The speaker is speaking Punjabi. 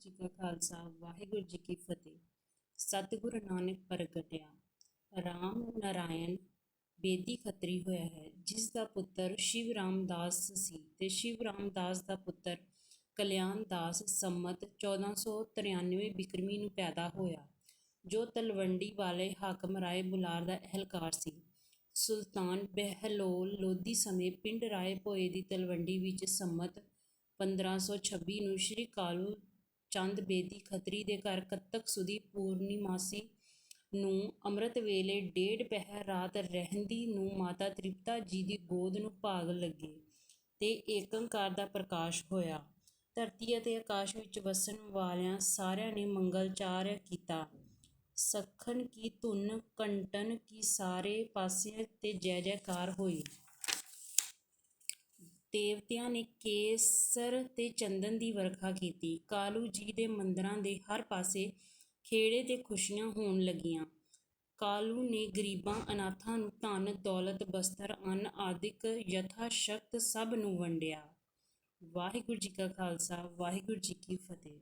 ਜੀ ਕਾ ਖਾਲਸਾ, ਵਾਹਿਗੁਰੂ ਜੀ ਕੀ ਫਤਿਹ। ਸਤਿਗੁਰ ਨਾਨਕ ਪ੍ਰਗਟਿਆ। ਰਾਮ ਨਾਰਾਇਣ ਬੇਦੀ ਖੱਤਰੀ ਹੋਇਆ ਹੈ, ਜਿਸ ਦਾ ਪੁੱਤਰ ਸ਼ਿਵ ਰਾਮਦਾਸ ਸੀ ਤੇ ਸ਼ਿਵ ਰਾਮਦਾਸ ਦਾ ਪੁੱਤਰ ਕਲਿਆਣ ਦਾਸ ਸੰਮਤ 1493 ਬਿਕਰਮੀ ਨੂੰ ਪੈਦਾ ਹੋਇਆ, ਜੋ ਤਲਵੰਡੀ ਵਾਲੇ ਹਾਕਮ ਰਾਏ ਬੁਲਾਰ ਦਾ ਅਹਿਲਕਾਰ ਸੀ। ਸੁਲਤਾਨ ਬਹਿਲੋਲ ਲੋਧੀ ਸਮੇਂ ਪਿੰਡ ਰਾਏ ਭੋਏ ਦੀ ਤਲਵੰਡੀ ਵਿੱਚ ਸੰਮਤ 1526 ਨੂੰ ਸ਼੍ਰੀ ਕਾਲੂ ਚੰਦ ਬੇਦੀ ਖੱਤਰੀ ਦੇ ਘਰ ਕੱਤਕ ਸੁਦੀ ਪੂਰਨਿਮਾਸੀ ਨੂੰ ਅੰਮ੍ਰਿਤ ਵੇਲੇ ਡੇਢ ਪਹਿਰ ਰਾਤ ਰਹਿੰਦੀ ਨੂੰ ਮਾਤਾ ਤ੍ਰਿਪਤਾ ਜੀ ਦੀ ਗੋਦ ਨੂੰ ਭਾਗ ਲੱਗੇ ਤੇ ਏਕੰਕਾਰ ਦਾ ਪ੍ਰਕਾਸ਼ ਹੋਇਆ। ਧਰਤੀ ਅਤੇ ਆਕਾਸ਼ ਵਿੱਚ ਵਸਣ ਵਾਲਿਆਂ ਸਾਰਿਆਂ ਨੇ ਮੰਗਲਚਾਰ ਕੀਤਾ। ਸਖਣ ਕੀ ਧੁਨ, ਕੰਟਨ ਕੀ ਸਾਰੇ ਪਾਸਿਆਂ ਤੇ ਜੈ ਜੈਕਾਰ ਹੋਈ। ਦੇਵਤਿਆਂ ਨੇ ਕੇਸਰ ਤੇ ਚੰਦਨ ਦੀ ਵਰਖਾ ਕੀਤੀ। ਕਾਲੂ ਜੀ ਦੇ ਮੰਦਰਾਂ ਦੇ ਹਰ ਪਾਸੇ ਖੇੜੇ ਤੇ ਖੁਸ਼ੀਆਂ ਹੋਣ ਲੱਗੀਆਂ। ਕਾਲੂ ਨੇ ਗਰੀਬਾਂ, ਅਨਾਥਾਂ ਨੂੰ ਧਨ, ਦੌਲਤ, ਬਸਤਰ, ਅੰਨ ਆਦਿਕ ਯਥਾ ਸ਼ਕਤ ਸਭ ਨੂੰ ਵੰਡਿਆ। ਵਾਹਿਗੁਰੂ ਜੀ ਕਾ ਖਾਲਸਾ, ਵਾਹਿਗੁਰੂ ਜੀ ਕੀ ਫਤਿਹ।